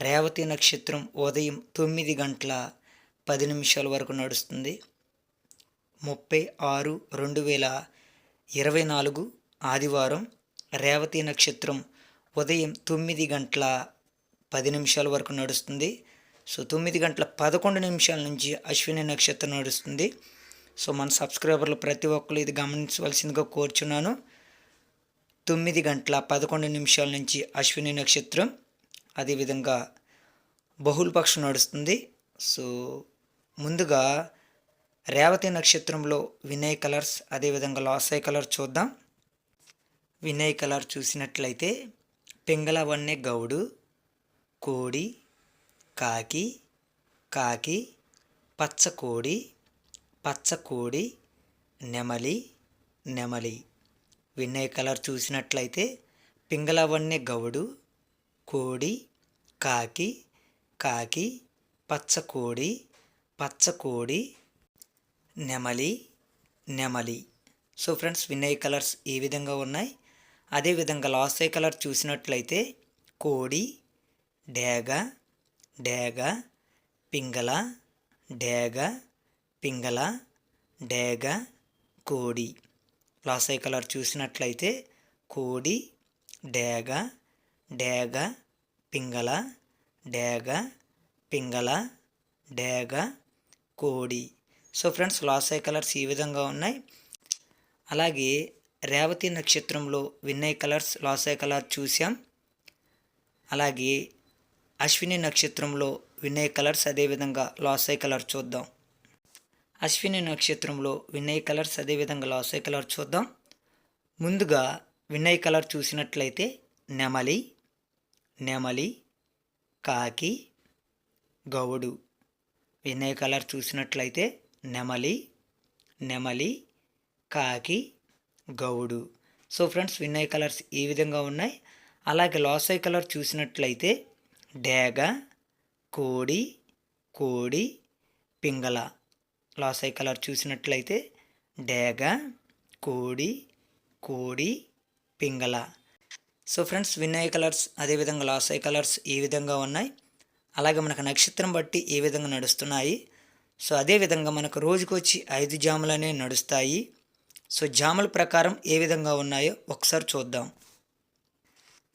రేవతి నక్షత్రం ఉదయం తొమ్మిది గంటల పది నిమిషాల వరకు నడుస్తుంది. ముప్పై ఆరు రెండు వేల ఇరవై నాలుగు ఆదివారం రేవతి నక్షత్రం ఉదయం తొమ్మిది గంటల పది నిమిషాల వరకు నడుస్తుంది. సో తొమ్మిది గంటల పదకొండు నిమిషాల నుంచి అశ్విని నక్షత్రం నడుస్తుంది. సో మన సబ్స్క్రైబర్లు ప్రతి ఒక్కరు ఇది గమనించవలసిందిగా కోరుచున్నాను. తొమ్మిది గంటల పదకొండు నిమిషాల నుంచి అశ్విని నక్షత్రం అదేవిధంగా బహుళపక్షం నడుస్తుంది. సో ముందుగా రేవతి నక్షత్రంలో వినయ్ కలర్స్ అదేవిధంగా లాసాయ్ కలర్ చూద్దాం. వినయ్ కలర్ చూసినట్లయితే పింగళ వన్నె గౌడు కోడి కాకి కాకి పచ్చకోడి పచ్చకోడి నెమలి నెమలి. వినయ్ కలర్ చూసినట్లయితే పింగళవన్నె గౌడు కోడి కాకి కాకి పచ్చకోడి పచ్చకోడి నెమలి నెమలి. సో ఫ్రెండ్స్ వినయ్ కలర్స్ ఈ విధంగా ఉన్నాయి. అదేవిధంగా లాసై కలర్ చూసినట్లయితే కోడి డేగ డేగ పింగళ డేగ పింగళ డేగ కోడి. లాసై కలర్ చూసినట్లయితే కోడి డేగ డేగ పింగళ డేగ పింగళ డేగ కోడి. సో ఫ్రెండ్స్ లాసై కలర్స్ ఈ విధంగా ఉన్నాయి. అలాగే రేవతి నక్షత్రంలో విన్నయ్ కలర్స్ లాసై కలర్ చూసాం. అలాగే అశ్విని నక్షత్రంలో వినయ్ కలర్స్ అదేవిధంగా లాసై కలర్ చూద్దాం. అశ్విని నక్షత్రంలో వినయ్ కలర్స్ అదేవిధంగా లాసై కలర్ చూద్దాం. ముందుగా వినయ్ కలర్ చూసినట్లయితే నెమలి నెమలి కాకి గౌడు. వినయ్ కలర్ చూసినట్లయితే నెమలి నెమలి కాకి గౌడు. సో ఫ్రెండ్స్ వినయ్ కలర్స్ ఈ విధంగా ఉన్నాయి. అలాగే లాసై కలర్ చూసినట్లయితే డేగ కోడి కోడి పింగళ. లాసై కలర్ చూసినట్లయితే డేగ కోడి కోడి పింగళ. సో ఫ్రెండ్స్ వినయ్ కలర్స్ అదేవిధంగా లాసై కలర్స్ ఈ విధంగా ఉన్నాయి. అలాగే మనకు నక్షత్రం బట్టి ఏ విధంగా నడుస్తున్నాయి. సో అదేవిధంగా మనకు రోజుకు వచ్చి ఐదు జాములనే నడుస్తాయి. సో జాముల ప్రకారం ఏ విధంగా ఉన్నాయో ఒకసారి చూద్దాం.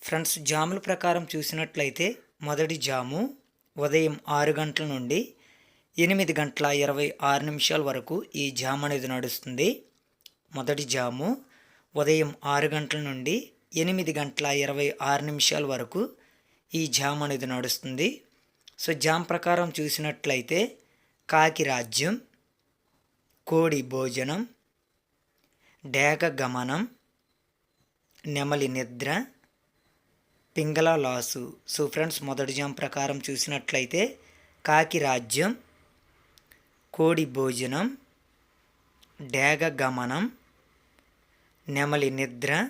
ఫ్రెండ్స్ జాముల ప్రకారం చూసినట్లయితే మొదటి జాము ఉదయం ఆరు గంటల నుండి ఎనిమిది గంటల ఇరవై ఆరు నిమిషాల వరకు ఈ జామ్ అనేది నడుస్తుంది. మొదటి జాము ఉదయం ఆరు గంటల నుండి ఎనిమిది గంటల ఇరవై ఆరు నిమిషాల వరకు ఈ జామ్ అనేది నడుస్తుంది. సో జామ్ ప్రకారం చూసినట్లయితే కాకి రాజ్యం కోడి భోజనం డేగ గమనం నెమలి నిద్ర పింగళ లాసు. సో ఫ్రెండ్స్ మొదటి జామ్ ప్రకారం చూసినట్లయితే కాకి రాజ్యం కోడి భోజనం డేగ గమనం నెమలి నిద్ర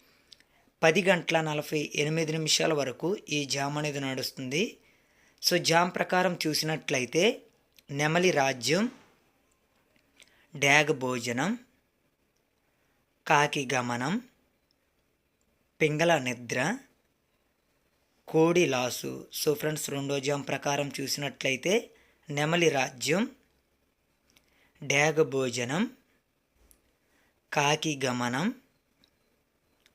పది గంటల నలభై ఎనిమిది నిమిషాల వరకు ఈ జామ్ అనేది నడుస్తుంది. సో జామ్ ప్రకారం చూసినట్లయితే నెమలి రాజ్యం డ్యాగ్ భోజనం కాకి గమనం పింగళ నిద్ర కోడి లాసు. సో ఫ్రెండ్స్ రెండో జామ్ ప్రకారం చూసినట్లయితే నెమలి రాజ్యం డ్యాగ భోజనం కాకి గమనం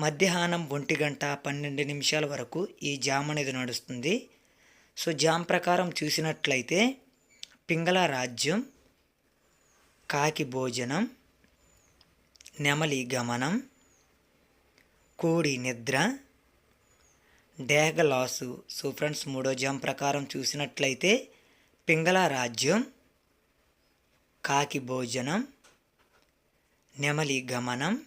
మధ్యాహ్నం ఒంటి గంట పన్నెండు నిమిషాల వరకు ఈ జామ్ అనేది నడుస్తుంది. సో జామ్ ప్రకారం చూసినట్లయితే పింగళ రాజ్యం కాకి భోజనం నెమలి గమనం కోడి నిద్ర డేగలాసు. సో ఫ్రెండ్స్ మూడో జామ్ ప్రకారం చూసినట్లయితే పింగళ రాజ్యం కాకి భోజనం నెమలి గమనం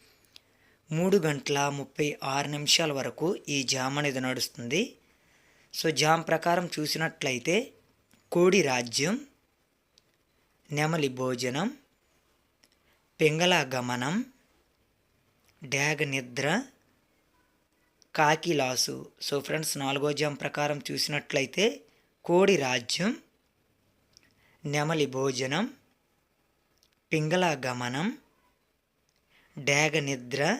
మూడు గంటల ముప్పై ఆరు నిమిషాల వరకు ఈ జామ్ అనేది నడుస్తుంది. సో జామ్ ప్రకారం చూసినట్లయితే కోడి రాజ్యం నెమలి భోజనం పింగళ గమనం డ్యాగ నిద్ర కాకిలాసు సో ఫ్రెండ్స్ నాలుగో జామ్ ప్రకారం చూసినట్లయితే కోడి రాజ్యం నెమలి భోజనం పింగళ గమనం డ్యాగ నిద్ర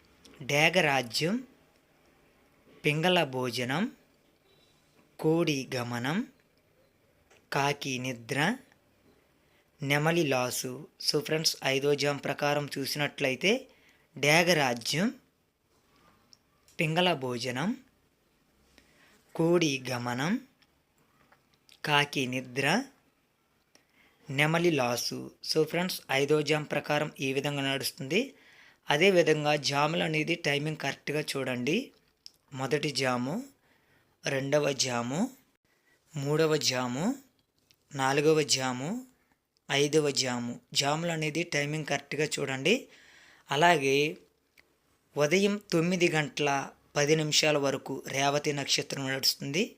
డేగరాజ్యం పింగళ భోజనం కోడి గమనం కాకి నిద్ర నెమలి లాసు. సో ఫ్రెండ్స్ ఐదో జాం ప్రకారం చూసినట్లయితే డేగరాజ్యం పింగళ భోజనం కోడి గమనం కాకి నిద్ర నెమలి లాసు. సో ఫ్రెండ్స్ ఐదో జాం ప్రకారం ఈ విధంగా నడుస్తుంది. అదేవిధంగా జాములు అనేది టైమింగ్ కరెక్ట్గా చూడండి. మొదటి జాము రెండవ జాము మూడవ జాము నాలుగవ జాము ఐదవ జాము. జాములు అనేది టైమింగ్ కరెక్ట్గా చూడండి. అలాగే ఉదయం తొమ్మిది గంటల పది నిమిషాల వరకు రేవతి నక్షత్రం నడుస్తుంది.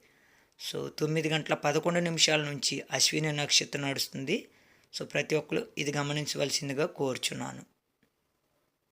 సో తొమ్మిది గంటల పదకొండు నిమిషాల నుంచి అశ్విని నక్షత్రం నడుస్తుంది. సో ప్రతి ఒక్కరు ఇది గమనించవలసిందిగా కోరుచున్నాను.